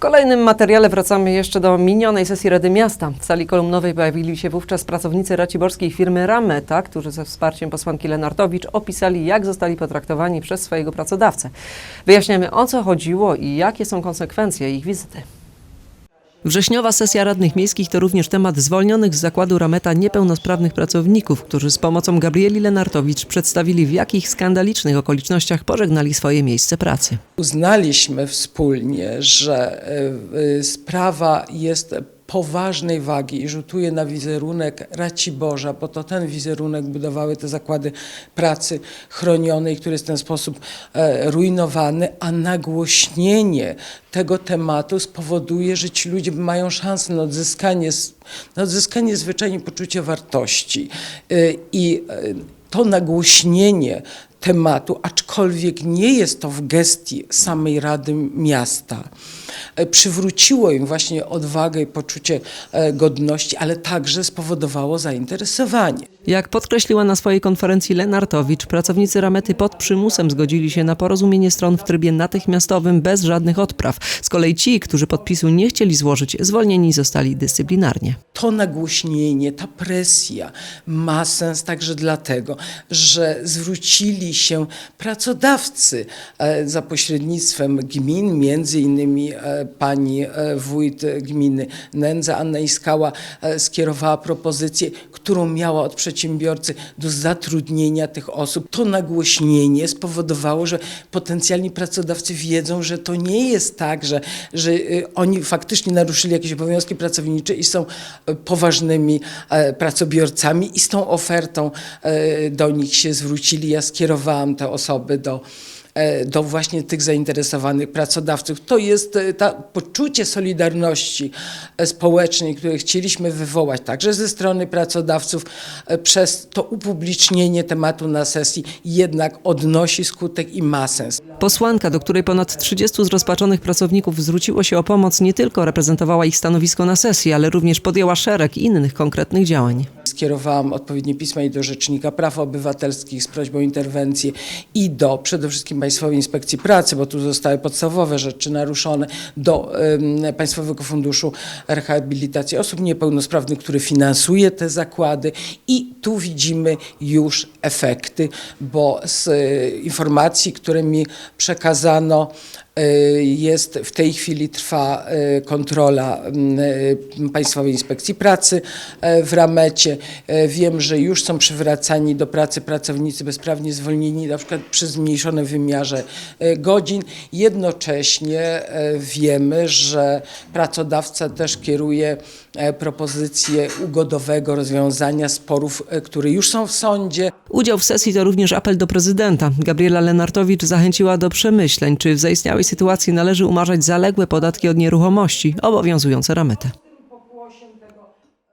W kolejnym materiale wracamy jeszcze do minionej sesji Rady Miasta. W sali kolumnowej pojawili się wówczas pracownicy raciborskiej firmy Rameta, którzy ze wsparciem posłanki Lenartowicz opisali, jak zostali potraktowani przez swojego pracodawcę. Wyjaśniamy, o co chodziło i jakie są konsekwencje ich wizyty. Wrześniowa sesja radnych miejskich to również temat zwolnionych z zakładu Rameta niepełnosprawnych pracowników, którzy z pomocą Gabrieli Lenartowicz przedstawili, w jakich skandalicznych okolicznościach pożegnali swoje miejsce pracy. Uznaliśmy wspólnie, że y, y, sprawa jest poważnej wagi i rzutuje na wizerunek Raciborza, bo to ten wizerunek budowały te zakłady pracy chronionej, który jest w ten sposób e, rujnowany, a nagłośnienie tego tematu spowoduje, że ci ludzie mają szansę na odzyskanie, na odzyskanie zwyczajnie poczucia wartości. Y, I y, to nagłośnienie tematu, aczkolwiek nie jest to w gestii samej Rady Miasta, e, przywróciło im właśnie odwagę i poczucie e, godności, ale także spowodowało zainteresowanie. Jak podkreśliła na swojej konferencji Lenartowicz, pracownicy Ramety pod przymusem zgodzili się na porozumienie stron w trybie natychmiastowym bez żadnych odpraw. Z kolei ci, którzy podpisu nie chcieli złożyć, zwolnieni zostali dyscyplinarnie. To nagłośnienie, ta presja ma sens także dlatego, że zwrócili się pracodawcy e, za pośrednictwem gmin, między innymi e, pani e, wójt gminy Nędza, Anna Iskała skierowała propozycję, którą miała od przedsiębiorcy do zatrudnienia tych osób. To nagłośnienie spowodowało, że potencjalni pracodawcy wiedzą, że to nie jest tak, że, że y, oni faktycznie naruszyli jakieś obowiązki pracownicze i są e, poważnymi e, pracobiorcami i z tą ofertą e, do nich się zwrócili. Ja skierowałam te osoby do do właśnie tych zainteresowanych pracodawców. To jest e, ta poczucie solidarności e, społecznej, które chcieliśmy wywołać także ze strony pracodawców e, przez to upublicznienie tematu na sesji jednak odnosi skutek i ma sens. Posłanka, do której ponad 30 zrozpaczonych pracowników zwróciło się o pomoc, nie tylko reprezentowała ich stanowisko na sesji, ale również podjęła szereg innych konkretnych działań. Skierowałam odpowiednie pisma i do Rzecznika Praw Obywatelskich z prośbą o interwencję i do przede wszystkim Państwowej Inspekcji Pracy, bo tu zostały podstawowe rzeczy naruszone, do Państwowego Funduszu Rehabilitacji Osób Niepełnosprawnych, który finansuje te zakłady i tu widzimy już efekty, bo z e, informacji, które mi przekazano, jest w tej chwili trwa e, kontrola e, Państwowej Inspekcji Pracy w Ramecie. Wiem, że już są przywracani do pracy pracownicy bezprawnie zwolnieni, na przykład przy zmniejszonym wymiarze godzin. Jednocześnie wiemy, że pracodawca też kieruje e, propozycję ugodowego rozwiązania sporów, które już są w sądzie. Udział w sesji to również apel do prezydenta. Gabriela Lenartowicz zachęciła do przemyśleń, czy w zaistniałej sytuacji należy umarzać zaległe podatki od nieruchomości obowiązujące rametę.